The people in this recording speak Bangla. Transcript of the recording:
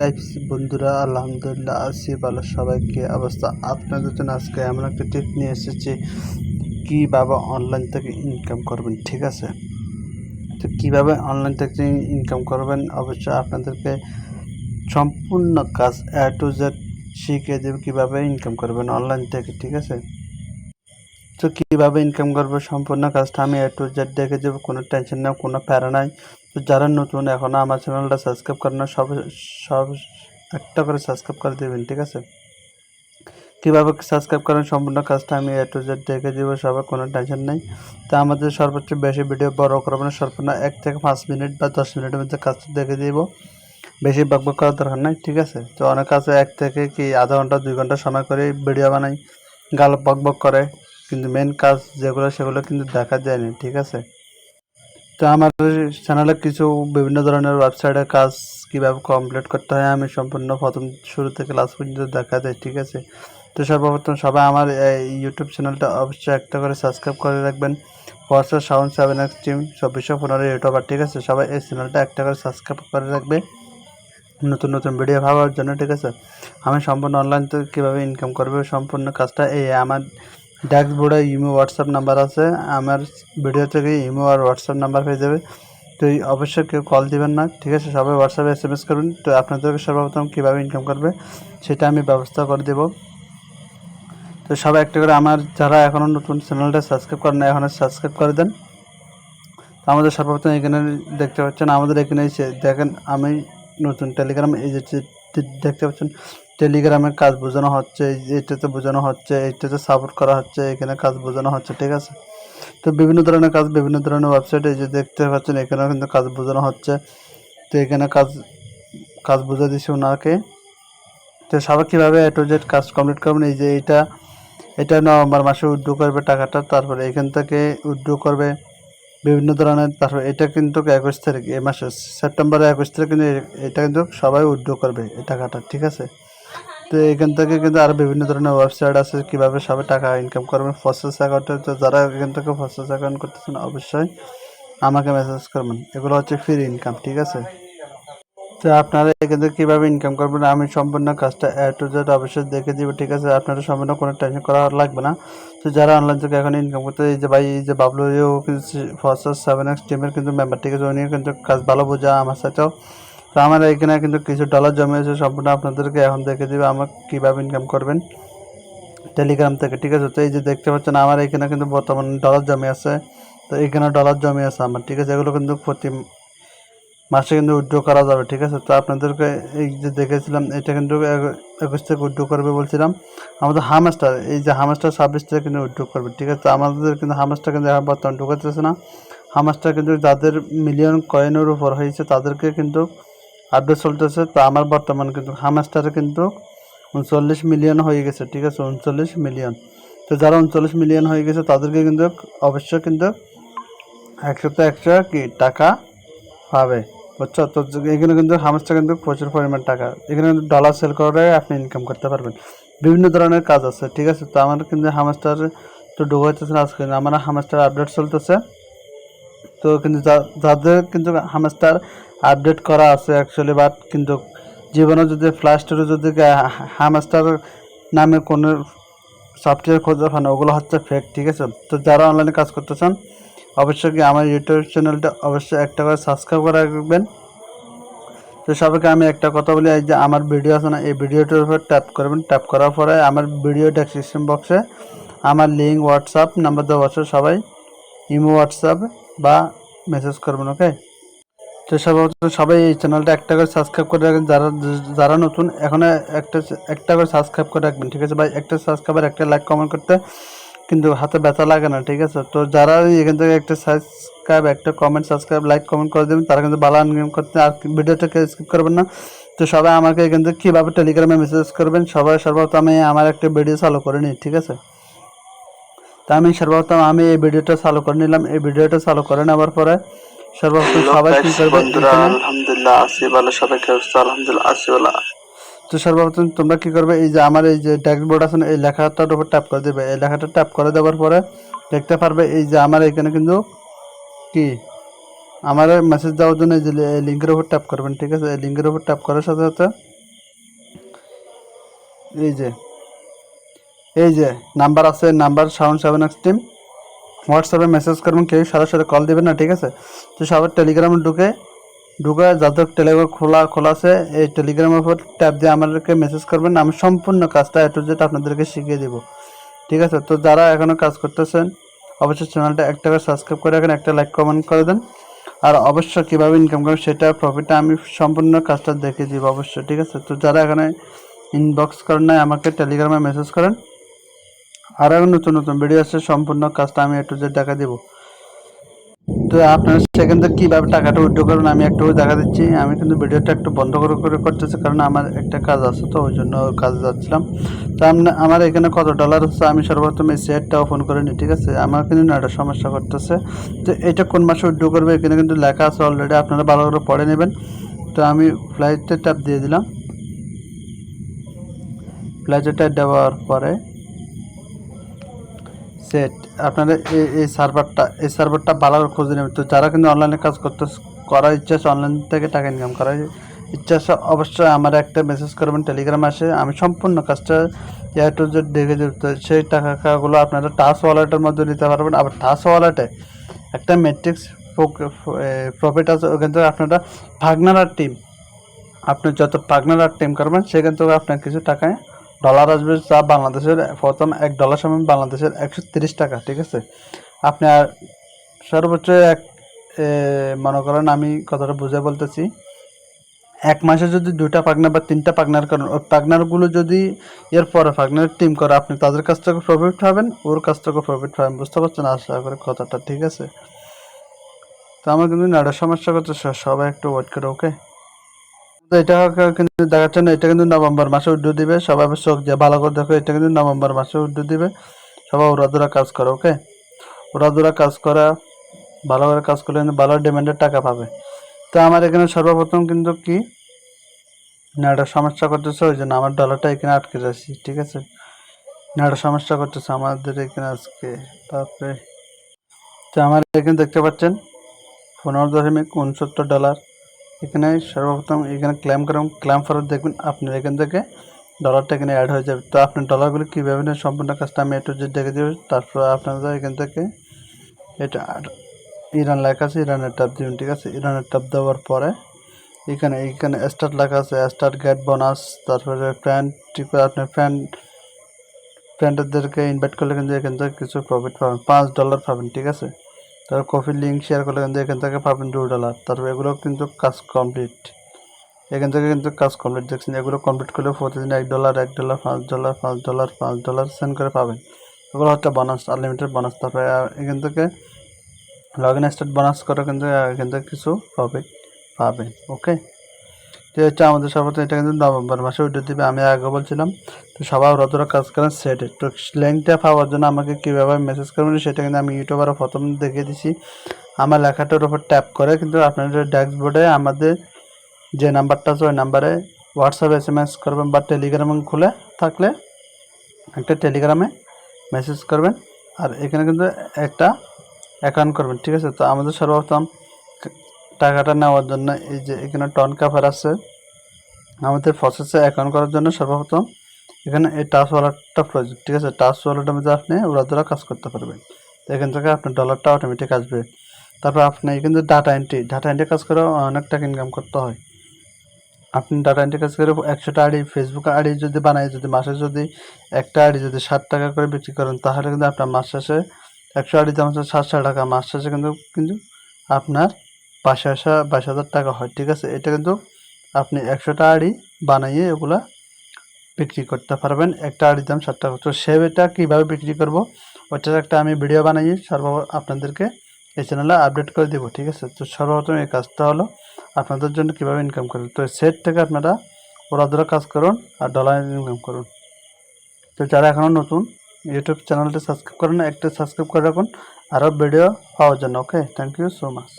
গাইস বন্ধুরা, আলহামদুলিল্লাহ আছি, ভালো সবাইকে অবস্থা? আপনাদের জন্য আজকে এমন একটা টিপ নিয়ে এসেছি, কীভাবে অনলাইন থেকে ইনকাম করবেন, ঠিক আছে? তো কীভাবে অনলাইন থেকে ইনকাম করবেন, অবশ্যই আপনাদেরকে সম্পূর্ণ কাজ এ টু জেড শিখিয়ে দেবে কীভাবে ইনকাম করবেন অনলাইন থেকে, ঠিক আছে? তো কীভাবে ইনকাম করব? সম্পূর্ণ কাজটা আমি এ টু জেড দেখে দেবো কোনো টেনশন নেই, কোনো প্যারা নাই। তো যারা নতুন এখনও আমার চ্যানেলটা সাবস্ক্রাইব করে না, সব সব একটা করে সাবস্ক্রাইব করে দেবেন, ঠিক আছে? কীভাবে সাবস্ক্রাইব করেন? সম্পূর্ণ কাজটা আমি এ টু জেড দেখে দেবো সবার কোনো টেনশন নেই। তো আমাদের সর্বোচ্চ বেশি ভিডিও বড় করব না সর্বনা এক থেকে পাঁচ মিনিট বা দশ মিনিটের মধ্যে কাজটা দেখে দিব বেশি বকবক করার দরকার নাই, ঠিক আছে? তো অনেক আছে, এক থেকে কি আধা ঘণ্টা, দুই ঘণ্টা সময় করে ভিডিও বানাই, গাল বকবক করে। কিন্তু মেন কাজ যেগুলো সেগুলো কিন্তু দেখা যায়নি, ঠিক আছে? তো আমার চ্যানেলে কিছু বিভিন্ন ধরনের ওয়েবসাইটের কাজ কীভাবে কমপ্লিট করতে হয় আমি সম্পূর্ণ প্রথম শুরু থেকে লাস্ট পর্যন্ত দেখা যায়, ঠিক আছে? তো সর্বপ্রথম সবাই আমার ইউটিউব চ্যানেলটা অবশ্যই একটা করে সাবস্ক্রাইব করে রাখবেন। ফরসার সাউন্ড সেভেন এক্স টিম চব্বিশশো পনেরো ইউটিউবার, ঠিক আছে? সবাই এই চ্যানেলটা একটা করে সাবস্ক্রাইব করে রাখবে। নতুন নতুন ভিডিও ভাবার জন্য, ঠিক আছে? আমি সম্পূর্ণ অনলাইন থেকে কীভাবে ইনকাম করবে, সম্পূর্ণ কাজটা এই আমার ড্যাক্স বোর্ডে ইমো, হোয়াটসঅ্যাপ নাম্বার আছে। আমার ভিডিও থেকে ইমো আর হোয়াটসঅ্যাপ নাম্বার পেয়ে যাবে। তো অবশ্যই কেউ কল দিবেন না, ঠিক আছে? সবাই হোয়াটসঅ্যাপে এস এম এস করবেন তো আপনাদেরকে সর্বপ্রথম কীভাবে ইনকাম করবে, সেটা আমি ব্যবস্থা করে দেবো। তো সবাই একটা করে আমার, যারা এখনও নতুন চ্যানেলটা সাবস্ক্রাইব করেন না এখনও সাবস্ক্রাইব করে দেন। তো আমাদের সর্বপ্রথম এখানে দেখতে পাচ্ছেন, আমাদের এখানে দেখেন, আমি নতুন টেলিগ্রাম এই যে- দেখতে পাচ্ছেন টেলিগ্রামে কাজ বোঝানো হচ্ছে এই যে এটাতে বোঝানো হচ্ছে এইটাতে সাপোর্ট করা হচ্ছে, এখানে কাজ বোঝানো হচ্ছে, ঠিক আছে? তো বিভিন্ন ধরনের কাজ, বিভিন্ন ধরনের ওয়েবসাইটে যে দেখতে পাচ্ছেন, এখানেও কিন্তু কাজ বোঝানো হচ্ছে। তো এখানে কাজ কাজ বুঝে দিছি ওনাকে। তো সবাই কীভাবে এ টু জেড কাজ কমপ্লিট করবেন? এই যে এইটা, এটা নভেম্বর মাসে উইথড্র করবে টাকাটা, তারপরে এখান থেকে উইথড্র করবে বিভিন্ন ধরনের, তারপরে এটা কিন্তু একুশ তারিখ, এ মাসে সেপ্টেম্বরের একুশ তারিখ কিন্তু এটা কিন্তু সবাই উইথড্র করবে, এই টাকাটা, ঠিক আছে? তো এখান থেকে কিন্তু আরও বিভিন্ন ধরনের ওয়েবসাইট আছে, কীভাবে সবাই টাকা ইনকাম করবেন প্রসেস অ্যাকাউন্টে তো যারা এখান থেকে প্রসেস অ্যাকাউন্ট করতেছেন, অবশ্যই আমাকে মেসেজ করবেন। এগুলো হচ্ছে ফ্রি ইনকাম ঠিক আছে? তো আপনারা এখান থেকে কীভাবে ইনকাম করবেন, আমি সম্পূর্ণ কাজটা এ টু জেড অবশ্যই দেখে দিব, ঠিক আছে? আপনারা সম্পূর্ণ কোনো টেনশন করা লাগবে না। তো যারা অনলাইন থেকে এখন ইনকাম করতে, এই যে ভাই, এই যে বাবলু ফার্স্ট সেভেন এক্স টিমের কিন্তু মেম্বার ঠিক আছে? উনিও কিন্তু কাজ ভালো বোঝা আমার সাথেও। তো আমার এখানে কিন্তু কিছু ডলার জমে আছে সম্পূর্ণ আপনাদেরকে এখন দেখে দিবে আমার কীভাবে ইনকাম করবেন টেলিগ্রাম থেকে, ঠিক আছে? তো এই যে দেখতে পাচ্ছেন, আমার এখানে কিন্তু বর্তমান ডলার জমে আছে। তো এখানে ডলার জমে আছে আমার, ঠিক আছে? এগুলো কিন্তু প্রতি মাসে কিন্তু উইড্রো করা যাবে, ঠিক আছে? তো আপনাদেরকে এই যে দেখেছিলাম, এটা কিন্তু একুশ থেকে উইড্রো করবে বলছিলাম। আমাদের হামাস্টার এই যে হামাস্টার থেকে কিন্তু উইড্রো করবে, ঠিক আছে? তো আমাদের কিন্তু হামাস্টার কিন্তু এখন বর্তমান ঢুকাতেছে না। হামাস্টার কিন্তু যাদের মিলিয়ন কয়েনের উপর হয়েছে, তাদেরকে কিন্তু আপডেট চলতেছে। তো আমার বর্তমান কিন্তু হামাস্টারে কিন্তু উনচল্লিশ মিলিয়ন হয়ে গেছে, ঠিক আছে? উনচল্লিশ মিলিয়ন তো যারা উনচল্লিশ মিলিয়ন হয়ে গেছে, তাদেরকে কিন্তু অবশ্যই কিন্তু একশোতে একশো কি টাকা পাবে, বুঝছ? তো এখানে কিন্তু হামাসটা কিন্তু প্রচুর পরিমাণ টাকা। এখানে কিন্তু ডলার সেল করে আপনি ইনকাম করতে পারবেন। বিভিন্ন ধরনের কাজ আছে, ঠিক আছে? তো আমার কিন্তু হামাস্টার তো ঢুকাইতেছে না আজকে। আমার হামাস্টার আপডেট চলতেছে। তো কিন্তু যাদের কিন্তু হামাস্টার আপডেট করা আছে অ্যাকচুয়ালি বাট কিন্তু জীবনে যদি ফ্লাস্টারে যদি হামাস্টার নামে কোনো সফটওয়্যার খোঁজা হয় ওগুলো হচ্ছে ফেক ঠিক আছে? তো যারা অনলাইনে কাজ করতে চান অবশ্যই কি আমার ইউটিউব চ্যানেলটা অবশ্যই একটা করে সাবস্ক্রাইব করে রাখবেন। তো সবাইকে আমি একটা কথা বলি, এই যে আমার ভিডিও আছে না, এই ভিডিওটার উপর ট্যাপ করবেন। ট্যাপ করার পরে আমার ভিডিও ডেসক্রিপশন বক্সে আমার লিঙ্ক হোয়াটসঅ্যাপ নাম্বার দেওয়া আছে সবাই। ইমো হোয়াটসঅ্যাপ বা মেসেজ করবেন ওকে তো সর্বপ্রথম সবাই এই চ্যানেলটা একটা করে সাবস্ক্রাইব করে রাখবেন। যারা যারা নতুন, এখন একটা একটা করে সাবস্ক্রাইব করে রাখবেন, ঠিক আছে? ভাই, একটা সাবস্ক্রাইবার একটা লাইক কমেন্ট করতে কিন্তু হাতে ব্যথা লাগে না, ঠিক আছে? তো যারা এখান থেকে একটা সাবস্ক্রাইব একটা কমেন্ট সাবস্ক্রাইব লাইক কমেন্ট করে দেবেন, তারা কিন্তু ভালো আর্নিং করতে আর ভিডিওটাকে স্কিপ করবেন না। তো সবাই আমাকে এখান থেকে কীভাবে টেলিগ্রামে মেসেজ করবেন? সবাই সর্বপ্রথম আমি আমার একটা ভিডিও চালু করে নিই, ঠিক আছে? তা আমি সর্বপ্রথম আমি এই ভিডিওটা চালু করে নিলাম। এই ভিডিওটা চালু করে নেওয়ার পরে সর্বপ্রথম সবাই কি করবে? আলহামদুলিল্লাহ ভালো সবাইকে আলহামদুলিল্লাহ আছি ভালো। তো সর্বপ্রথম তোমরা কি করবে? এই যে আমার এই যে ডেস্ক বোর্ড আছে এই লেখাটার উপর ট্যাপ করে দেবে। এই লেখাটা ট্যাপ করে দেওয়ার পরে দেখতে পারবে এই যে আমার এখানে কিন্তু কি? আমার মেসেজ দেওয়ার জন্য এই যে লিঙ্কের উপর ট্যাপ করবেন ঠিক আছে? এই লিঙ্কের উপর ট্যাপ করার সাথে সাথে এই যে এই যে নাম্বার আছে number sound seven X team হোয়াটসঅ্যাপে মেসেজ করবেন, কেউ সরাসরি কল দেবেন না, ঠিক আছে? তো সবার টেলিগ্রামে ঢুকে ঢুকে যাদের টেলিগ্রাম খোলা খোলা আছে, এই টেলিগ্রামের উপর ট্যাপ দিয়ে আমাদেরকে মেসেজ করবেন, আমি সম্পূর্ণ কাজটা এ টু জেড আপনাদেরকে শিখিয়ে দেবো। ঠিক আছে? তো যারা এখনও কাজ করতেছেন, অবশ্যই চ্যানেলটা একটা করে সাবস্ক্রাইব করে রাখেন, একটা লাইক কমেন্ট করে দেন। আর অবশ্যই কীভাবে ইনকাম করবেন, সেটা প্রফিটটা আমি সম্পূর্ণ কাজটা দেখিয়ে দিব, অবশ্যই, ঠিক আছে? তো যারা এখানে ইনবক্স করেন নাই, আমাকে টেলিগ্রামে মেসেজ করেন। আর এখন নতুন নতুন ভিডিও আছে, সম্পূর্ণ কাজটা আমি একটু যে দেখা দিব। তো আপনারা সেখান থেকে কীভাবে টাকাটা উইথড্র করবেন, আমি একটু দেখা দিচ্ছি। আমি কিন্তু ভিডিওটা একটু বন্ধ করে করে করতেছি, কারণ আমার একটা কাজ আছে তো, ওই জন্য কাজে যাচ্ছিলাম। তো আমার এখানে কত ডলার হচ্ছে আমি সর্বপ্রথম এই শেয়ারটা ওপেন করে নিই ঠিক আছে? আমার কিন্তু না একটা সমস্যা করতেছে। তো এটা কোন মাসে উইথড্র করবে, এখানে কিন্তু লেখা আছে অলরেডি আপনারা ভালো করে পড়ে নেবেন। তো আমি ফ্লাইটে ট্যাপ দিয়ে দিলাম। ফ্লাইটে ট্যাপ দেওয়ার পরে সেট আপনারা এই এই সার্ভারটা এই সার্ভারটা ভালো খুঁজে নেবেন। তো যারা কিন্তু অনলাইনে কাজ করতে, করার ইচ্ছা আছে অনলাইন থেকে টাকা ইনকাম করার ইচ্ছা আছে, অবশ্যই আমার একটা মেসেজ করবেন টেলিগ্রাম আসে। আমি সম্পূর্ণ কাজটা এয়ার টু জেড দেখে সেই টাকাগুলো আপনারা টাচ ওয়ালেটের মধ্যে নিতে পারবেন। আবার টাচ ওয়ালেটে একটা মেট্রিক্স প্রফিট আছে, ওখান থেকে আপনারা ভাগনার টিম আপনি যত পাগনার টিম করবেন, সেখান থেকে আপনার কিছু টাকায় ডলার আসবে যা বাংলাদেশের প্রথম এক ডলার সমান বাংলাদেশের একশো তিরিশ টাকা, ঠিক আছে? আপনি আর সর্বোচ্চ এক মনে করেন আমি কথাটা বুঝে বলতেছি, এক মাসে যদি দুটা পাগনা বা তিনটা পাগনার করেন, ওই পাগনারগুলো যদি এর পরে পাগনার টিম করে, আপনি তাদের কাছ থেকে প্রফিট পাবেন, ওর কাছ থেকে প্রফিট পাবেন, বুঝতে পারছেন? আশা করে কথাটা ঠিক আছে। তো আমার কিন্তু নাড়া সমস্যা করছে সবাই একটু ওয়েট করে ওকে এটা কিন্তু দেখাচ্ছে না, এটা কিন্তু নভেম্বর মাসে উড্ডু দিবে, সবাই চোখ দিয়ে ভালো করে দেখো, এটা কিন্তু নভেম্বর মাসে উড্ডু দিবে, সবাই উড়াদুরা কাজ করো ওকে উড়াদুরা কাজ করা, ভালো করে কাজ করলে কিন্তু ভালো ডিমান্ডের টাকা পাবে। তো আমার এখানে সর্বপ্রথম কিন্তু কি? না একটা সমস্যা করতেছে, ওই জন্য আমার ডলারটা এখানে আটকে যাচ্ছি, ঠিক আছে? না একটা সমস্যা করতেছে আমাদের এখানে আজকে, তারপরে, তো আমার এখানে দেখতে পাচ্ছেন, পনেরো দশমিক উনসত্তর ডলার এখানে সর্বপ্রথম এখানে ক্লেম করুন ক্ল্যাম ফেরত দেখবেন আপনার এখান থেকে ডলারটা এখানে অ্যাড হয়ে যাবে। তো আপনি ডলারগুলো কীভাবে নেন, সম্পূর্ণ কাজটা আমি একটু যে দেখে দেবো তারপর আপনারা এখান থেকে এটা ইরান লেখা আছে ইরানের ট্যাপ দিবেন, ঠিক আছে? ইরানের ট্যাপ দেওয়ার পরে এখানে এখানে স্টার্ট লেখা আছে স্টার্ট গেট বোনাস তারপরে ফ্রেন্ড টিপে আপনার ফ্রেন্ড ফ্রেন্ডদেরকে ইনভাইট করলে কিন্তু এখান থেকে কিছু প্রফিট পাবেন। পাঁচ ডলার পাবেন, ঠিক আছে? তারপর কফির লিঙ্ক শেয়ার করলে কিন্তু এখান থেকে পাবেন দু ডলার তারপর এগুলো কিন্তু কাজ কমপ্লিট এখান থেকে কিন্তু কাজ কমপ্লিট দেখছেন, এগুলো কমপ্লিট করলে প্রতিদিন এক ডলার এক ডলার পাঁচ ডলার পাঁচ ডলার পাঁচ ডলার সেন্ড করে পাবেন। এগুলো হচ্ছে বোনাস আনলিমিটেড বোনাস তারপরে এখান থেকে লগ ইন স্টার্ট বোনাস করে কিন্তু এখান থেকে কিছু প্রফিট পাবেন ওকে তো হচ্ছে আমাদের সর্বপ্রথম এটা কিন্তু নভেম্বর মাসে উঠে দেবে, আমি আগে বলছিলাম। তো সবাই ওরা তোরা কাজ করেন সেটে তো লিঙ্কটা পাওয়ার জন্য আমাকে কীভাবে মেসেজ করবেন সেটা কিন্তু আমি ইউটিউবারে প্রথম দেখিয়ে দিছি। আমার লেখাটার উপর ট্যাপ করে, কিন্তু আপনাদের ড্যাশবোর্ডে আমাদের যে নাম্বারটা আছে ওই নাম্বারে হোয়াটসঅ্যাপ এস এম এস করবেন বা টেলিগ্রাম খুলে থাকলে একটা টেলিগ্রামে মেসেজ করবেন। আর এখানে কিন্তু একটা অ্যাকাউন্ট করবেন, ঠিক আছে? তো আমাদের সর্বপ্রথম টাকাটা নেওয়ার জন্য এই যে এখানে টন কাভার আছে আমাদের প্রসেসে অ্যাকাউন্ট করার জন্য সর্বপ্রথম এখানে এই টাচ ওয়ালেটটা প্রয়োজন, ঠিক আছে? টাচ ওয়ালেটের মধ্যে আপনি ওরা দ্বারা কাজ করতে পারবেন। তো এখান থেকে আপনার ডলারটা অটোমেটিক আসবে। তারপর আপনি কিন্তু ডাটা এন্ট্রি ডাটা এন্ট্রি কাজ করে অনেক টাকা ইনকাম করতে হয়। আপনি ডাটা এন্ট্রি কাজ করে একশোটা আড়ি ফেসবুক আড়ি যদি বানাই যদি মাসে যদি একটা আড়ি যদি ষাট টাকা করে বিক্রি করেন, তাহলে কিন্তু আপনার মাস শেষে একশো আইডি দাম হচ্ছে সাতশো টাকা। মাস শেষে কিন্তু কিন্তু আপনার বাইশ হাজার বাইশ হাজার টাকা হয়, ঠিক আছে? এটা কিন্তু আপনি আড়ি বানাইয়ে এগুলা বিক্রি করতে পারবেন। একটা আড়ির দাম ষাট টাকা। তো সেটা কীভাবে বিক্রি করব? ওইটার একটা আমি ভিডিও বানিয়ে সর্ব আপনাদেরকে এই চ্যানেলে আপডেট করে দেবো, ঠিক আছে? তো সর্বপ্রথম এই কাজটা হলো আপনাদের জন্য কীভাবে ইনকাম করবেন। তো সেট থেকে আপনারা ওরা কাজ করুন আর ডলার ইনকাম করুন। তো যারা এখনও নতুন ইউটিউব চ্যানেলটা সাবস্ক্রাইব করেন একটা সাবস্ক্রাইব করে রাখুন। আরও ভিডিও পাওয়ার জন্য okay thank you so much